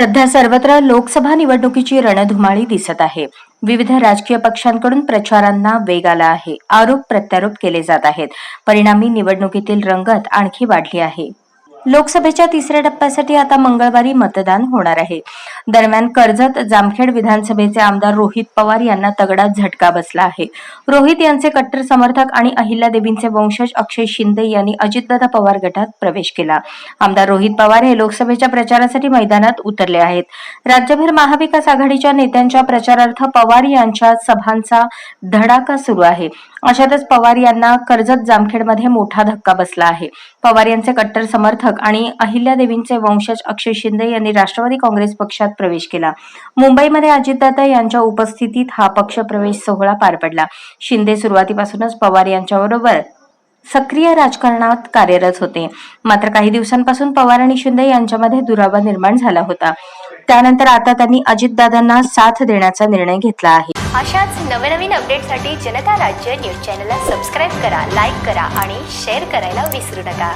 सध्या सर्वत्र लोकसभा निवडणुकीची रणधुमाळी दिसत आहे. विविध राजकीय पक्षांकडून प्रचारांना वेग आला आहे. आरोप प्रत्यारोप केले जात आहेत. परिणामी निवडणुकीतील रंगत आणखी वाढली आहे. लोकसभेच्या तिसऱ्या टप्प्यासाठी आता मंगळवारी मतदान होणार आहे. दरम्यान कर्जत जामखेड विधानसभेचे आमदार रोहित पवार यांना तगडा झटका बसला आहे. रोहित यांचे कट्टर समर्थक आणि अहिल्यादेवींचे वंशज अक्षय शिंदे यांनी अजितदादा पवार गटात प्रवेश केला. आमदार रोहित पवार हे लोकसभेच्या प्रचारासाठी मैदानात उतरले आहेत. राज्यभर महाविकास आघाडीच्या नेत्यांच्या प्रचारार्थ पवार यांच्या सभांचा धडाका सुरू आहे. अशातच पवार यांना कर्जत जामखेडमध्ये मोठा धक्का बसला आहे. पवार यांचे कट्टर समर्थक आणि अहिल्यादेवींचे वंशज अक्षय शिंदे यांनी राष्ट्रवादी काँग्रेस पक्षात प्रवेश केला. मुंबईमध्ये अजितदादा यांच्या उपस्थितीत हा पक्ष प्रवेश सोहळा पार पडला. शिंदे सुरुवातीपासूनच पवार यांच्याबरोबर सक्रिय राजकारणात कार्यरत होते. मात्र काही दिवसांपासून पवार आणि शिंदे यांच्यामध्ये दुरावा निर्माण झाला होता. त्यानंतर आता त्यांनी अजितदादांना साथ देण्याचा निर्णय घेतला आहे. अशाच नवनवीन अपडेटसाठी जनता राज्य न्यूज चॅनलला सबस्क्राईब करा लाईक करा आणि शेअर करायला विसरू नका.